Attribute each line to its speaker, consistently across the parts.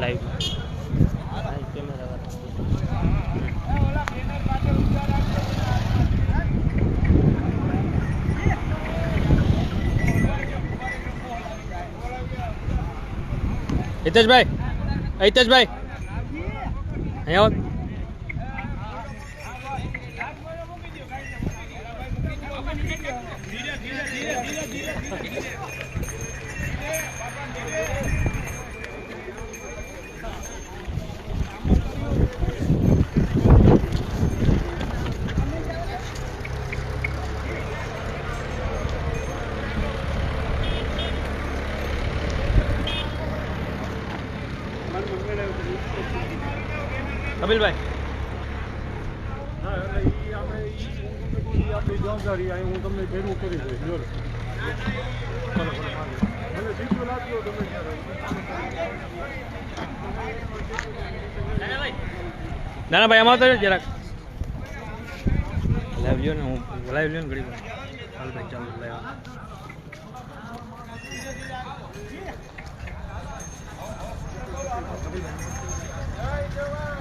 Speaker 1: લાઈવમાં હિતેશભાઈ હિતેશભાઈ અહીંયા આવો. કપિલભાઈ.
Speaker 2: આપણી જવાબદારી હું તમને ભેગું કરી દઈશ જોડે મને જીતું લાગ્યો તમે
Speaker 1: નાના ભાઈ અમારે જરાક. લાઈવ લ્યો ને, હું લાઈવ લ્યો ને ઘડી હાલ ભાઈ, ચાલો લાઈવ
Speaker 2: Thank.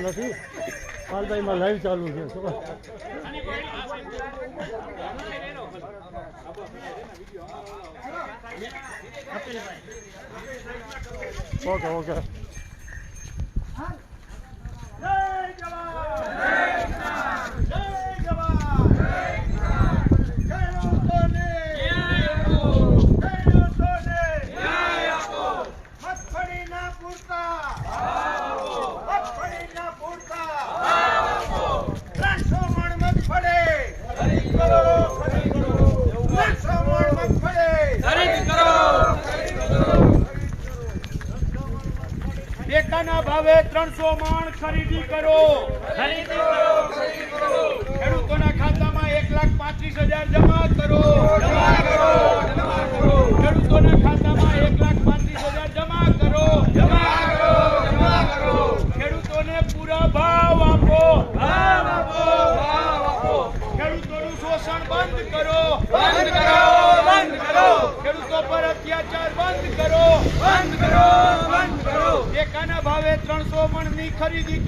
Speaker 2: નથી પાલભાઈમાં લાઈવ ચાલુ છે ઓકે ઓકે. Amen. જમા કરો. ખેડૂતોના ખાતામાં એક લાખ પાંત્રીસ હજાર જમા કરો. ખેડૂતોને પૂરા ભાવ આપો. ખેડૂતોનું શોષણ બંધ કરો. ખેડૂતો પર અત્યાચાર બંધ કરો. ટેકાના ભાવે ત્રણસો મણની ખરીદી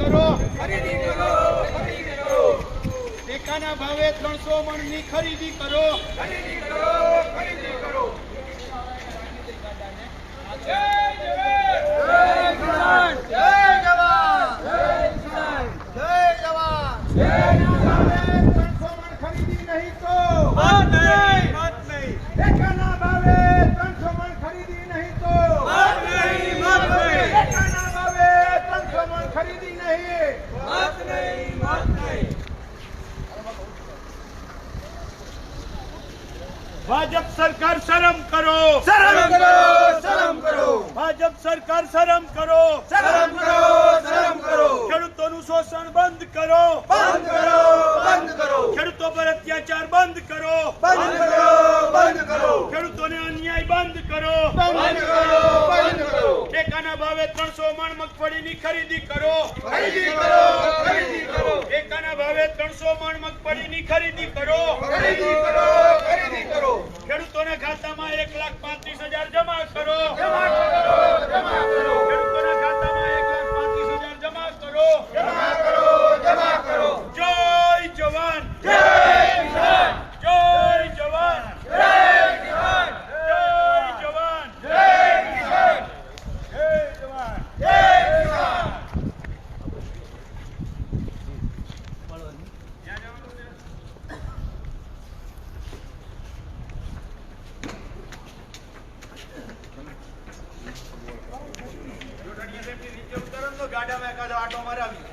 Speaker 2: ટેકાના ભાવે ત્રણસો મણની ખરીદી કરો. ત્રણસો મણ ખરીદી નહીં તો ટેકાના ભાવે ત્રણસો મણ ખરીદી નહીં તો ટેકાના ભાવે ત્રણસો મણ ખરીદી નહીં ભાજપ સરકાર શરમ કરો.
Speaker 3: શરમ કરો શરમ કરો.
Speaker 2: ભાજપ સરકાર શરમ કરો.
Speaker 3: શરમ કરો શરમ કરો.
Speaker 2: ખેડૂતોનું શોષણ બંધ કરો.
Speaker 3: બંધ કરો બંધ કરો.
Speaker 2: ખેડૂતો પર અત્યાચાર બંધ કરો.
Speaker 3: બંધ કરો બંધ કરો.
Speaker 2: ખેડૂતોને અન્યાય બંધ કરો.
Speaker 3: બંધ કરો બંધ કરો.
Speaker 2: ટેકાના ભાવે ત્રણસો મણ મગફળીની ખરીદી કરો.
Speaker 3: ખરીદી કરો ખરીદી કરો.
Speaker 2: ટેકાના ભાવે ત્રણસો મણ મગફળીની ખરીદી કરો.
Speaker 3: ખરીદી કરો ખરીદી કરો.
Speaker 2: ખેડૂતોના ખાતામાં એક લાખ પાંત્રીસ હજાર જમા કરો.
Speaker 3: જમા કરો જમા કરો
Speaker 2: ખેડૂતોના ખાતામાં એક લાખ પાંત્રીસ હજાર જમા કરો
Speaker 3: જમા કરો જમા કરો
Speaker 2: જય જવાન
Speaker 3: જય કિસાન
Speaker 2: જય જવાન
Speaker 3: જય કિસાન
Speaker 2: જય જવાન
Speaker 3: જય કિસાન બાજુ આટો મારે આવી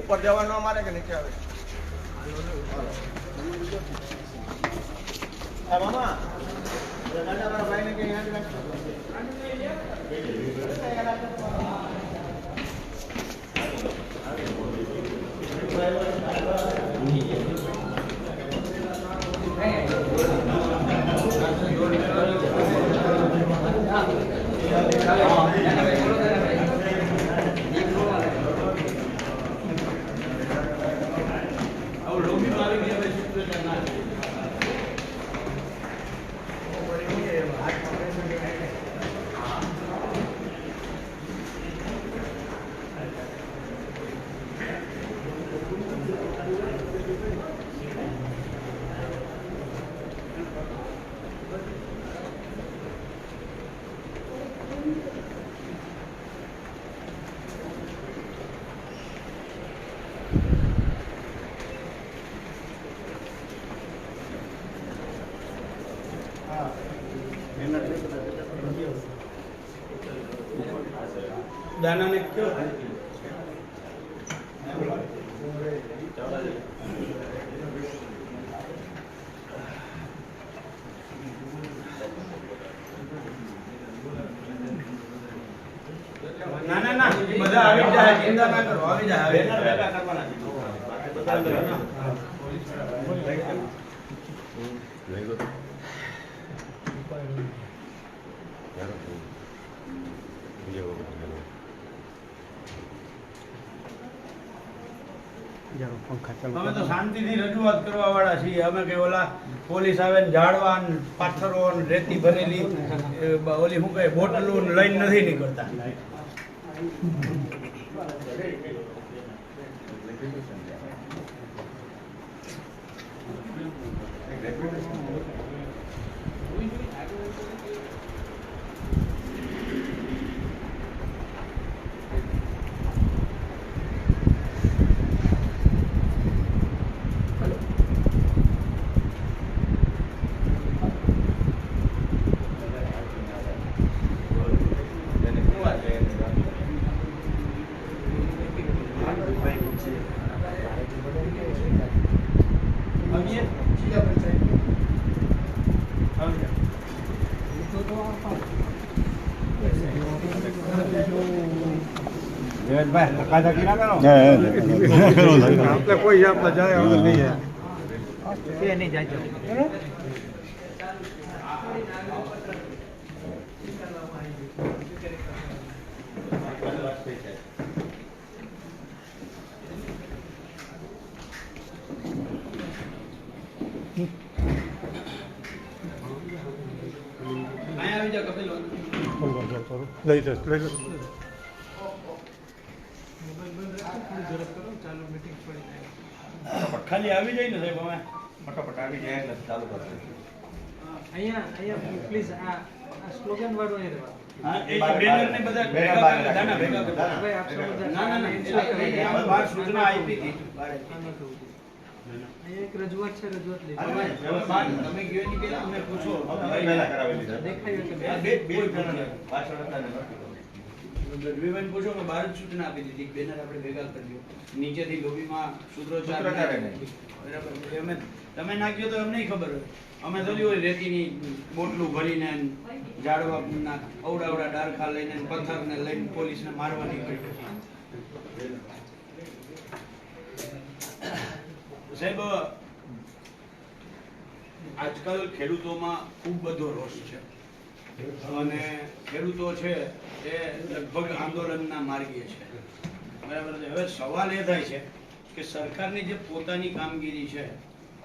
Speaker 3: ઉપર જવાનું અમારે કે નીચે આવે? મામા. ભાઈને
Speaker 2: દાનાને કયો ના ના ના બધા આવી જાય ચિંતા ના કરો આવી જાય આવી
Speaker 3: બેનર
Speaker 2: જાય
Speaker 3: ભેગા કરવાના
Speaker 1: જારો પંખા ચાલુ
Speaker 2: અમે તો શાંતિથી રજૂઆત કરવા વાળા છીએ. અમે કે ઓલા પોલીસ આવે ને ઝાડવા ને પાથરો ને રેતી ભરેલી ઓલી શું કહે બોટલો ને લઈને નથી નીકળતા આવીએ? આવી જાઓ.
Speaker 4: આપણે કોઈ આપણે જાય નહીં
Speaker 1: જાય
Speaker 2: અહીંયા આવી જાઓ કપિલ
Speaker 4: લઈ લે લઈ લે
Speaker 2: ખાલી આવી જાય ને સાહેબ અમે.
Speaker 3: ફટાફટ આવી જાય એટલે ચાલુ કરશે.
Speaker 5: અહીંયા અહીંયા પ્લીઝ આ સ્લોગન વાળો એ રહેવા
Speaker 2: હા બેનર ને બધા ભેગા ભેગા ના ના ના સૂચના આપી હતી બહાર.
Speaker 5: આમાં થવું છે. અહીંયા એક રજૂઆત છે રજૂઆત લઈ
Speaker 2: તમે ગયો ની પહેલા અમે પૂછો.
Speaker 3: પહેલા કરાવી લીધા
Speaker 5: દેખાય
Speaker 2: બે બે જણા
Speaker 3: પાછળ હતા ને નથી.
Speaker 2: પૂછો કે બહાર જ સૂચના આપી દીધી. બેનર આપણે ભેગા કરજો નીચેથી લોબીમાં સૂત્રોચ્ચાર
Speaker 3: સૂત્રોચ્ચાર
Speaker 2: ના.
Speaker 3: નહીં.
Speaker 2: બરાબર. અમે તમે નાખ્યો તો અમને ખબર હોય. અમે તો હોય રેતીની બોટલું ભરીને ઝાડવા ના અવડાવડા ડારખા લઈને ને પથ્થરને લઈને પોલીસને મારવા નીકળી સાહેબ, આજકાલ ખેડૂતોમાં ખૂબ બધો રોષ છે. અને ખેડૂતો છે એ લગભગ આંદોલનના માર્ગે છે. બરાબર છે? હવે સવાલ એ થાય છે કે સરકારની જે પોતાની કામગીરી છે,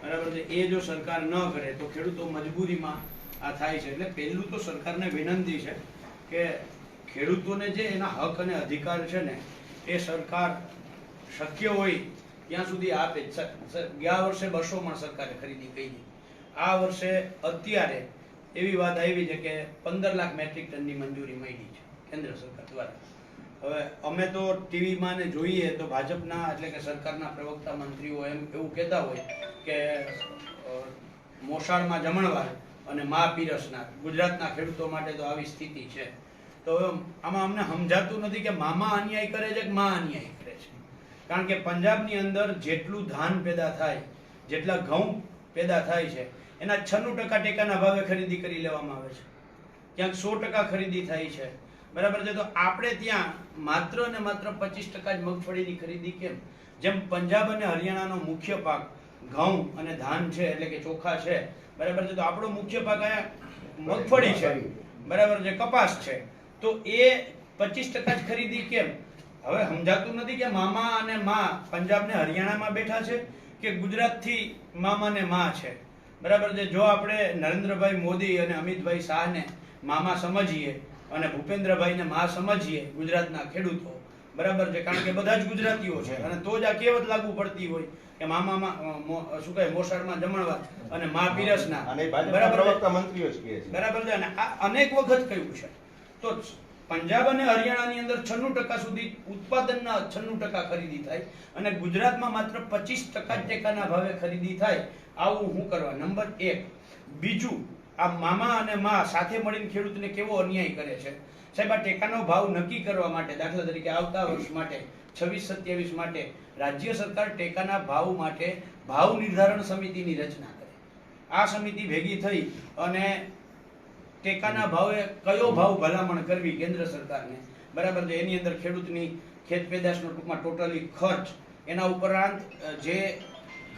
Speaker 2: બરાબર છે, એ જો સરકાર ન કરે તો ખેડૂતો મજબૂરીમાં આ થાય છે. એટલે પહેલું તો સરકારને વિનંતી છે કે ખેડૂતોને જે એના હક અને અધિકાર છે ને, એ સરકાર શક્ય હોય ત્યાં સુધી આપે ગયા વર્ષે બસો પણ સરકારે ખરીદી કરી. આ વર્ષે અત્યારે એવી વાત આવી છે કે પંદર લાખ મેટ્રિક ટનની મંજૂરી મળી છે કેન્દ્ર સરકાર દ્વારા. હવે અમે તો ટીવીમાં ને જોઈએ તો ભાજપના એટલે કે સરકારના પ્રવક્તા મંત્રીઓ એમ એવું કહેતા હોય કે મોસાળમાં જમણવાર અને મા પીરસનાર. ગુજરાતના ખેડૂતો માટે તો આવી સ્થિતિ છે. તો આમાં અમને સમજાતું નથી કે મામા અન્યાય કરે છે કે મા અન્યાય કારણ કે પંજાબની અંદર જેટલું ધાન પેદા થાય જેટલા ઘઉં પેદા થાય છે એના છન્નું ટકા ટેકાના ભાવે ખરીદી કરી લેવામાં આવે છે. ક્યાંક સો ટકા ખરીદી થાય છે. બરાબર છે? તો આપણે ત્યાં માત્ર ને માત્ર પચીસ ટકા જ મગફળીની ખરીદી કેમ? જેમ પંજાબ અને હરિયાણાનો મુખ્ય પાક ઘઉં અને ધાન છે એટલે કે ચોખા છે. બરાબર છે? તો આપણો મુખ્ય પાક અહીંયા મગફળી છે. બરાબર છે? કપાસ છે. તો એ પચીસ ટકા જ ખરીદી કેમ? હવે સમજાતું નથી કે મામા અને મા પંજાબ ને હરિયાણામાં બેઠા છે કે ગુજરાતથી મામા ને મા છે? બરાબર છે? જો આપણે નરેન્દ્રભાઈ મોદી અને અમિતભાઈ શાહને મામા સમજીએ અને ભૂપેન્દ્રભાઈને મા સમજીએ ગુજરાતના ખેડૂતો બરાબર છે? કારણ કે બધા જ ગુજરાતીઓ છે. અને તો જ આ કહેવત લાગુ પડતી હોય કે મામામાં શું કહે મોસાળમાં જમણવા અને મા પીરસના. બરાબર?
Speaker 3: પ્રવક્તા મંત્રીઓ જ કહે છે.
Speaker 2: બરાબર છે? અને આ અનેક વખત કહ્યું છે. તો પંજાબ અને હરિયાણાની અંદર છન્નું ટકા સુધી ઉત્પાદનના છન્નું ટકા ખરીદી થાય અને ગુજરાતમાં માત્ર પચીસ ટકા ટેકાના ભાવે ખરીદી થાય, આવું હું કરવા. નંબર એક, બીજું, આ મામા અને મા સાથે મળીને ખેડૂતને કેવો અન્યાય કરે છે? સાહેબ, આ ટેકાનો ભાવ નક્કી કરવા માટે, દાખલા તરીકે આવતા વર્ષ માટે, છવ્વીસ સત્યાવીસ માટે, રાજ્ય સરકાર ટેકાના ભાવ માટે ભાવ નિર્ધારણ સમિતિની રચના કરે. આ સમિતિ ભેગી થઈ અને ટેકાના ભાવે કયો ભાવ ભલામણ કરવી કેન્દ્ર સરકારને? બરાબર છે? એની અંદર ખેડૂતની ખેત પેદાશનો ટૂંકમાં ટોટલી ખર્ચ. એના ઉપરાંત જે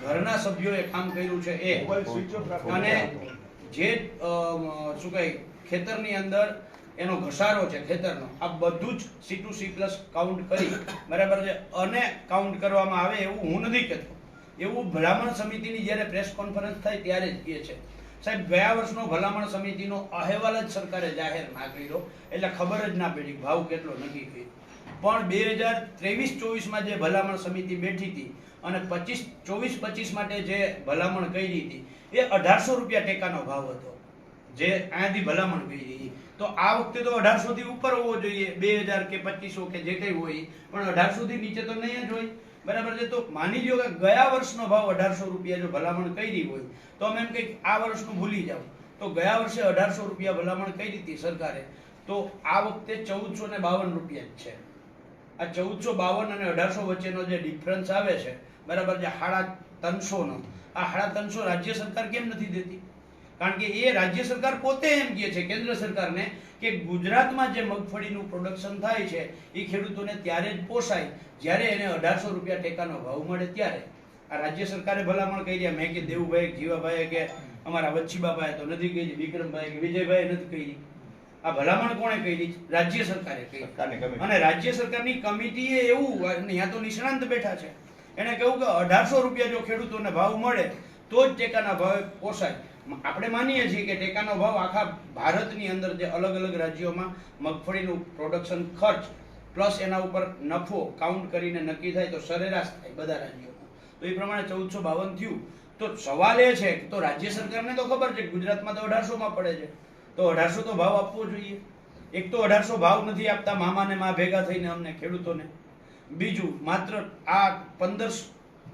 Speaker 2: ઘરના સભ્યોએ કામ કર્યું છે એ, અને જે શું કહે, ખેતરની અંદર એનો ઘસારો છે ખેતરનો, આ બધું જ C to C plus count કરી, બરાબર છે? અને કાઉન્ટ કરવામાં આવે એવું હું નથી કહેતો. એવું ભલામણ સમિતિની જ્યારે પ્રેસ કોન્ફરન્સ થાય ત્યારે જ કહે છે. સાહેબ, ગયા વર્ષનો ભલામણ સમિતિનો અહેવાલ જ સરકારે જાહેર ના કર્યો. એટલે ખબર જ ના પડી, ભાવ કેટલો નક્કી કર્યો. પણ બે હજાર ત્રેવીસ ચોવીસમાં જે ભલામણ સમિતિ બેઠી હતી અને પચીસ, ચોવીસ, પચીસ માટે જે ભલામણ કરી હતી, એ અઢારસો રૂપિયા ટેકાનો ભાવ હતો. જે અહીંયાથી ભલામણ કરી હતી. તો આ વખતે તો અઢારસોથી ઉપર હોવો જોઈએ, બે હજાર કે પચીસો કે જે કંઈ હોય, પણ અઢારસોથી નીચે તો નહીં જ હોય. બરાબર છે? તો માની લ્યો કે ગયા વર્ષનો ભાવ અઢારસો રૂપિયા જો ભલામણ કરી હોય, તો અમે એમ કંઈક આ વર્ષનું ભૂલી જાઓ. તો ગયા વર્ષે અઢારસો રૂપિયા ભલામણ કરી હતી સરકારે. તો આ વખતે ચૌદસો ને બાવન રૂપિયા જ છે. આ ચૌદસો બાવન અને અઢારસો વચ્ચેનો જે ડિફરન્સ આવે છે, બરાબર જે સાડા ત્રણસોનો. આ સાડા ત્રણસો રાજ્ય સરકાર કેમ નથી દેતી? કારણ કે એ રાજ્ય સરકાર પોતે એમ કહે છે કેન્દ્ર સરકારને કે ગુજરાતમાં જે મગફળીનું પ્રોડક્શન થાય છે એ ખેડૂતોને ત્યારે જ પોસાય. જ્યારે એને અઢારસો રૂપિયા ટેકાનો ભાવ મળે ત્યારે. આ રાજ્ય સરકારે ભલામણ કરી મેં કે દેવુભાઈ જીવાભાઈ કે અમારા વચ્ચીબાભાઈ તો નથી કહી વિક્રમભાઈ કે વિજયભાઈ નથી કહી. આ ભલામણ કોણે કરી? રાજ્ય સરકારે કરી. અને રાજ્ય સરકારની કમિટીએ એવું અહીંયા તો નિષ્ણાંત બેઠા છે. એને કહ્યું કે અઢારસો રૂપિયા જો ખેડૂતોને ભાવ મળે તો જ ટેકાના ભાવે પોસાય. આપણે માનીએ છીએ કે ટેકાનો ભાવ આખા ભારતની અંદર જે અલગ અલગ રાજ્યોમાં મગફળીનું પ્રોડક્શન ખર્ચ પ્લસ એના ઉપર નફો કાઉન્ટ કરીને નક્કી થાય તો સરેરાશ થાય બધા રાજ્યોમાં. તો એ પ્રમાણે ચૌદસો બાવન થયું. તો સવાલ એ છે તો રાજ્ય સરકારને તો ખબર છે ગુજરાતમાં તો અઢારસોમાં પડે છે. તો અઢારસો તો ભાવ આપવો જોઈએ. એક તો અઢારસો ભાવ નથી આપતા, મામાને મા ભેગા થઈને અમને ખેડૂતોને. બીજું માત્ર આ પંદર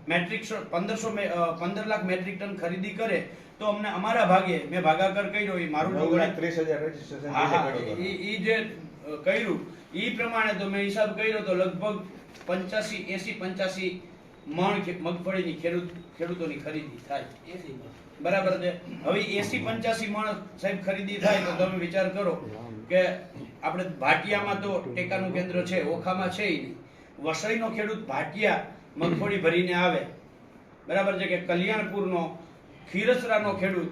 Speaker 2: મેટ્રિક પંદરસો પંદર લાખ મેટ્રિક ટન ખરીદી કરે તો અમને અમારા ભાગે મેં ભાગાકાર કર્યો એ મારું
Speaker 3: ત્રીસ હજાર
Speaker 2: એ જે કર્યું એ પ્રમાણે તો મેં હિસાબ કર્યો તો લગભગ પંચ્યાસી એસી પંચ્યાસી મણ મગફળીની ખેડૂત ખેડૂતોની ખરીદી થાય. બરાબર છે? હવે એસી પંચ્યાસી મણ સાહેબ ખરીદી થાય તો તમે વિચાર કરો કે આપણે ભાટિયામાં તો ટેકાનું કેન્દ્ર છે ઓખામાં છે વસઈનો ખેડૂત ભાટિયા મગફળી ભરીને આવે. બરાબર છે કે કલ્યાણપુરનો ખીરસરાનો ખેડૂત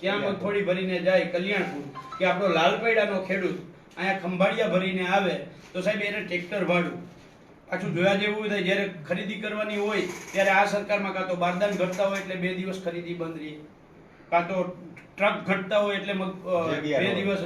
Speaker 2: ત્યાં મગફળી ભરીને જાય કલ્યાણપુર કે આપણો લાલપૈડાનો ખેડૂત અહીંયા ખંભાળિયા ભરીને આવે તો સાહેબ એને ટ્રેક્ટર ભાડું. પાછું જોયા જેવું થાય જ્યારે ખરીદી કરવાની હોય ત્યારે આ સરકારમાં કાં તો બારદાન ઘટતા હોય એટલે બે દિવસ ખરીદી બંધ રહી. કાં તો ટ્રક ઘટતા હોય એટલે બે દિવસ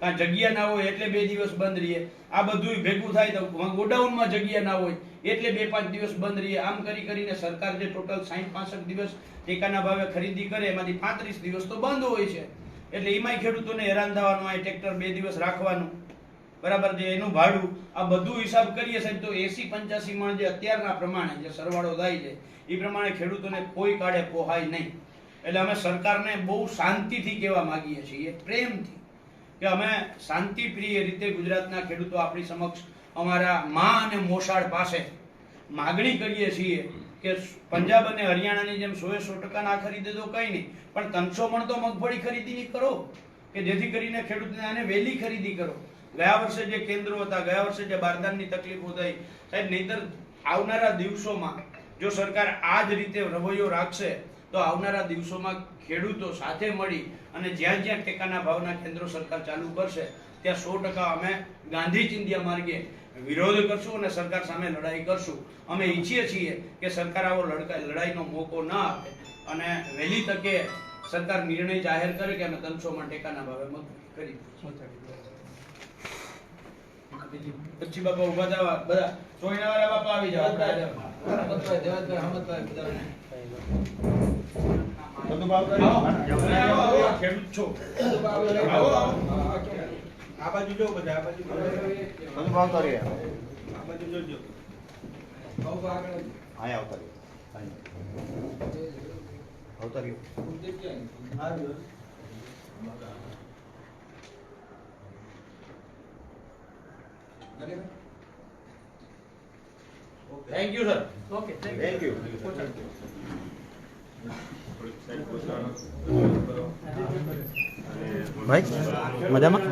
Speaker 2: કાં જગ્યા ના હોય એટલે બે દિવસ બંધ રહીએ આ બધું ભેગું થાય તો ગોડાઉનમાં જગ્યા ના હોય. એટલે બે પાંચ દિવસ બંધ રહીએ. આમ કરી કરીને સરકાર જે ટોટલ સાહીઠ પાસઠ દિવસ ટેકાના ભાવે ખરીદી કરે, એમાંથી પાંત્રીસ દિવસ તો બંધ હોય છે. એટલે એમાંય ખેડૂતોને હેરાન થવાનું, આ ટ્રેક્ટર બે દિવસ રાખવાનું. બરાબર છે? એનું ભાડું, આ બધું હિસાબ કરીએ સાહેબ તો એસી પંચ્યાસી મણ જે અત્યારના પ્રમાણે જે સરવાળો થાય છે, એ પ્રમાણે ખેડૂતોને કોઈ કાળે પોહાય નહીં. એટલે અમે સરકારને બહુ શાંતિથી કહેવા માંગીએ છીએ, પ્રેમથી, કે અમે શાંતિપ્રિય રીતે ગુજરાતના ખેડૂતો આપણી સમક્ષ અમારા મા અને મોસાળ પાસે માગણી કરીએ છીએ કે પંજાબ અને હરિયાણાની જેમ સોએ સો ટકા ના ખરીદે તો કંઈ નહીં, પણ ત્રણસો મણ તો મગફળી ખરીદી કરો, કે જેથી કરીને ખેડૂતને આને વહેલી ખરીદી કરો. ગયા વર્ષે જે કેન્દ્રો હતા, ગયા વર્ષે જે બારદાનની તકલીફો થઈ, સાહેબ, નહીતર આવનારા દિવસોમાં જો સરકાર આ જ રીતે રવૈયો રાખશે તો આવનારા દિવસોમાં ખેડૂતો સાથે મળી અને જ્યાં જ્યાં ટેકાના ભાવના કેન્દ્રો સરકાર ચાલુ કરશે, ત્યાં સો ટકા અમે ગાંધી ચિંધ્યા માર્ગે વિરોધ કરશું અને સરકાર સામે લડાઈ કરશું. અમે ઈચ્છીએ છીએ કે સરકાર આવો લડકા, લડાઈનો મોકો ન આપે અને વહેલી તકે સરકાર નિર્ણય જાહેર કરે કે અમે ત્રણસોમાં ટેકાના ભાવે મત કરી પછી બાપા ઊભા થવા બધા. સોયના વાળા બાપા આવી જાવ આવો, આવો, ખેડૂત છો આવો આવો
Speaker 3: આ બાજુ જો બધા આ બાજુ બધું ભાવ કરી આ બાજુ જોજો અહીંયા આવતા આવતા રહ્યો
Speaker 2: thank you sir
Speaker 5: okay thank
Speaker 3: thank you
Speaker 1: ભાઈ મજામાં?